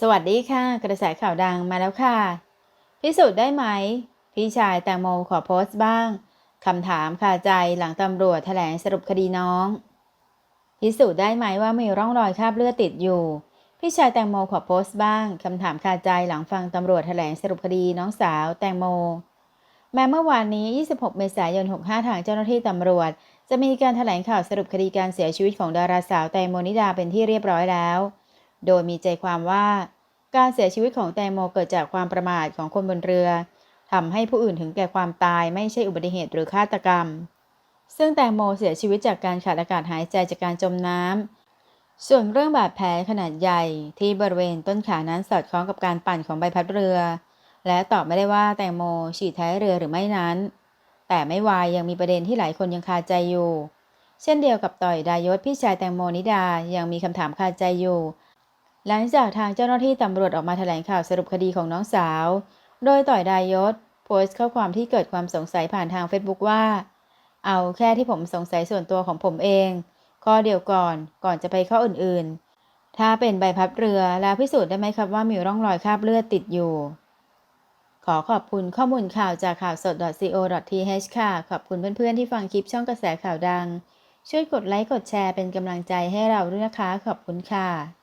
สวัสดีค่ะ กระแสข่าวดังมาแล้วค่ะ พิสูจน์ได้ไหม พี่ชายแตงโมขอโพสต์บ้างคำถามคาใจหลังตำรวจแถลงสรุปคดีน้อง พิสูจน์ได้ไหมว่ามีร่องรอยคราบเลือดติดอยู่ พี่ชายแตงโมขอโพสต์บ้างคำถามคาใจหลังฟังตำรวจแถลงสรุปคดีน้องสาวแตงโม แม้เมื่อวานนี้ 26 เมษายน 65 ทางเจ้าหน้าที่ตำรวจ จะมีการแถลงข่าวสรุปคดีการเสียชีวิตของดาราสาวแตงโมนิดาเป็นที่เรียบร้อยแล้ว โดยมีใจความว่าการเสียชีวิตของแตงโมเกิดจากความประมาทของคนบนเรือทำให้ผู้อื่นถึงแก่ความตายไม่ใช่อุบัติเหตุหรือฆาตกรรม ซึ่งแตงโมเสียชีวิตจากการขาดอากาศหายใจจากการจมน้ำ ส่วนเรื่องบาดแผลขนาดใหญ่ที่บริเวณต้นขานั้นสอดคล้องกับการปั่นของใบพัดเรือ และตอบไม่ได้ว่าแตงโมฉีดท้ายเรือหรือไม่นั้น แต่ไม่วายยังมีประเด็นที่หลายคนยังคาใจอยู่ เช่นเดียวกับต่อยดายศพี่ชายแตงโมนิดายังมีคำถามคาใจอยู่ หลังจากทางเจ้าหน้าที่ตำรวจออกมาแถลงข่าวสรุปคดีของน้องสาว โดยต่อยดายศโพสต์ข้อความที่เกิดความสงสัยผ่านทาง Facebook ว่า เอาแค่ที่ผมสงสัยส่วนตัวของผมเอง ข้อเดียวก่อนก่อนจะไปข้ออื่นๆ ถ้าเป็นใบพัดเรือแล้วพิสูจน์ได้ไหมครับว่ามีร่องรอยคราบเลือดติดอยู่ ขอขอบคุณข้อมูลข่าวจากข่าวสด .co.th ค่ะ ขอบคุณเพื่อนๆที่ฟังคลิปช่องกระแสข่าวดัง ช่วยกดไลค์กดแชร์เป็นกำลังใจให้เราด้วยนะคะ ขอบคุณค่ะ